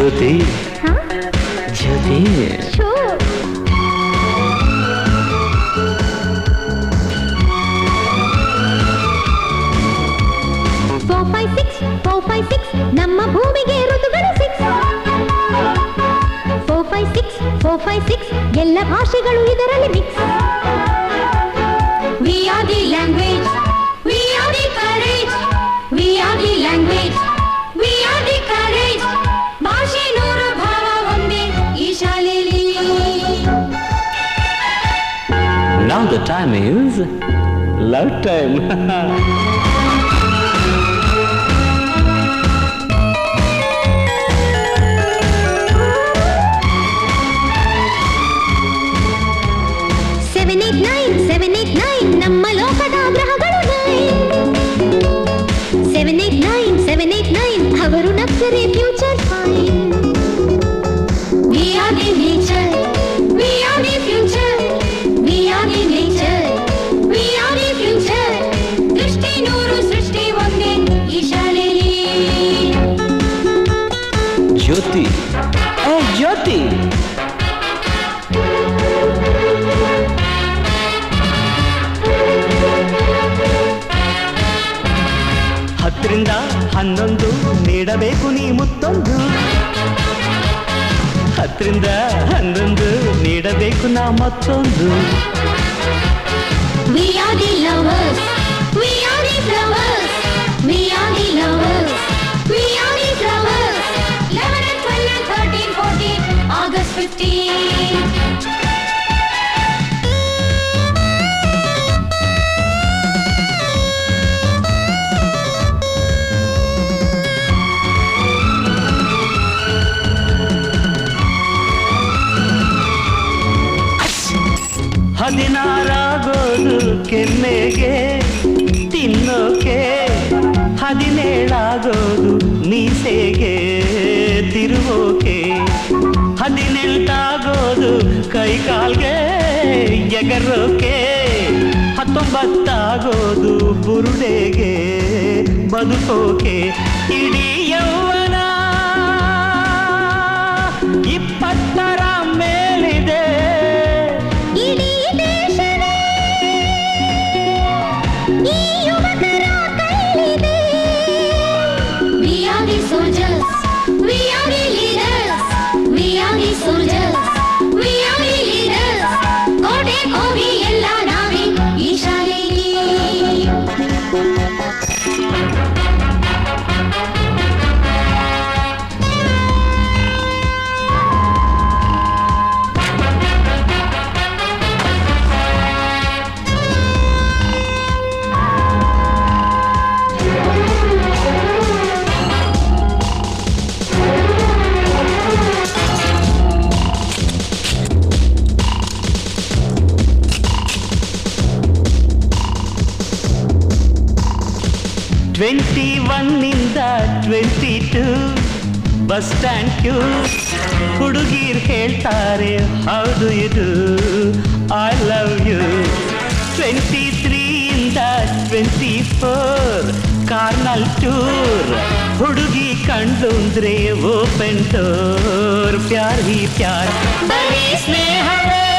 ಜ್ಯೋತಿ. ಜ್ಯೋತಿ. ನಮ್ಮ ಭೂಮಿಗೆ ಋತುಗಳು six four five six four five six ಎಲ್ಲ ಭಾಷೆಗಳು ಇದರಲ್ಲಿ mix we are the language. Now the time is love time. Seven eight nine seven eight nine ನಮ್ಮ ಲೋಕದ ಗ್ರಹಗಳು nine seven eight nine seven eight nine ಅವರು ನಕ್ಕರೆ future ಏ ಜ್ಯೋತಿ ಹತ್ತರಿಂದ ಹನ್ನೊಂದು ನೀಡಬೇಕು ನೀ ಮುತ್ತೊಂದು ಹತ್ತರಿಂದ ಹನ್ನೊಂದು ನೀಡಬೇಕು ನಾ ಮತ್ತೊಂದು We are the lovers. We are the flowers. We are the lovers. ಹದಿನಾರಾಗೋದು ಕೆನ್ನೆಗೆ ತಿನ್ನೋಕೆ ಹದಿನೇಳಾಗೋದು ಮೀಸೆಗೆ ತಿರುಗೋಕೆ ಹದಿನೆಂಟಾಗೋದು ಕೈ ಕಾಲ್ಗೆ ಎಗರೋಕೆ ಹತ್ತೊಂಬತ್ತಾಗೋದು ಬುರುಡೆಗೆ ಬದುಕೋಕೆ ಇಡೀ ಯೌವನ ಇಪ್ಪತ್ತರ twenty ಒನ್ನಿಂದ twenty two. Bus stand queue. ಹುಡುಗೀರ್ ಹೇಳ್ತಾರೆ, ಹೌದು ಇದು. ಐ ಲವ್ ಯು ಟ್ವೆಂಟಿ ತ್ರೀಯಿಂದ ಟ್ವೆಂಟಿ ಫೋರ್. ಕಾರ್ನಲ್ ಟೂರ್. ಹುಡುಗಿ ಕಂಡುಂದ್ರೆ ಓಪನ್ ಡೋರ್. ಪ್ಯಾರ್ ಹಿ ಪ್ಯಾರ್. ಸ್ನೇಹವೇ.